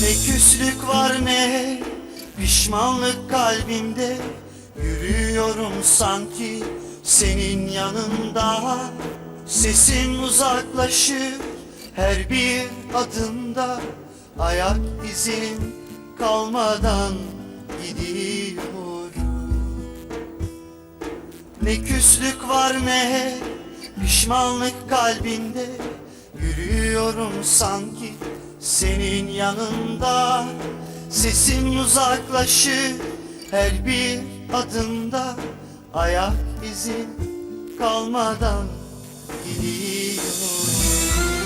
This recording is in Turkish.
Ne küslük var ne pişmanlık kalbimde. Yürüyorum sanki senin yanında. Sesin uzaklaşır her bir adımda. Ayak izin kalmadan gidiyorum. Ne küslük var ne pişmanlık kalbinde Yürüyorum sanki senin yanında Sesin uzaklaşır her bir adımda. Ayak izin kalmadan gidiyorum